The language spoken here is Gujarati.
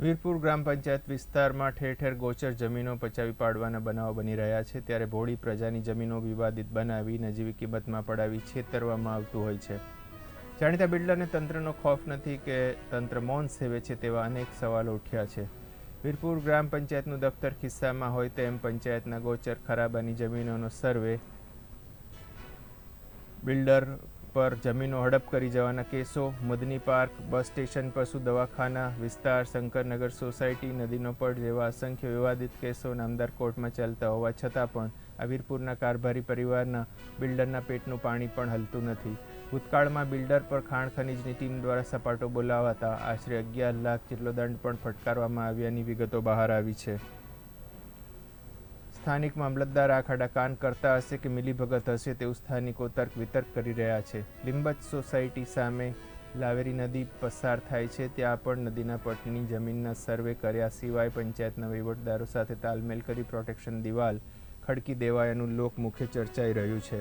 વીરપુર ગ્રામ પંચાયત વિસ્તારમાં ઠેર ઠેર ગોચર જમીનો પચાવી પાડવાના બનાવો બની રહ્યા છે. ત્યારે ભોળી પ્રજાની જમીનો વિવાદિત બનાવી નજીવી કિંમતમાં પડાવી છેતરવામાં આવતું હોય છે. જાણીતા બિલ્ડરને તંત્રનો ખોફ નથી કે તંત્ર મૌન સેવે છે તેવા અનેક સવાલો ઉઠ્યા છે. વીરપુર ગ્રામ પંચાયતનું દફતર ખિસ્સામાં હોય તેમ પંચાયતના ગોચર ખરાબાની જમીનોનો સર્વે બિલ્ડર પર જમીનો હડપ કરી જવાના કેસો. મદની પાર્ક, બસ સ્ટેશન, પશુ દવાખાના વિસ્તાર, શંકરનગર સોસાયટી, નદીનો પડ જેવા અસંખ્ય વિવાદિત કેસો નામદાર કોર્ટમાં ચાલતા હોવા છતાં પણ આ કારભારી પરિવારના બિલ્ડરના પેટનું પાણી પણ હલતું નથી. ભૂતકાળમાં બિલ્ડર પર ખાણ ખનીજની ટીમ દ્વારા સપાટો બોલાવાતા આશરે અગિયાર લાખ જેટલો દંડ પણ ફટકારવામાં આવ્યાની વિગતો બહાર આવી છે. સ્થાનિક મામલતદાર આ ખાડા કાન કરતા હશે કે મિલીભગત હશે તેવું સ્થાનિકો તર્ક વિતર્ક કરી રહ્યા છે. લિંબત સોસાયટી સામે લાવેરી નદી પસાર થાય છે. ત્યાં પણ નદીના પટની જમીનના સર્વે કર્યા સિવાય પંચાયતના વહીવટદારો સાથે તાલમેલ કરી પ્રોટેક્શન દિવાલ ખડકી દેવાયાનું લોક મુખ્ય ચર્ચાઈ રહ્યું છે.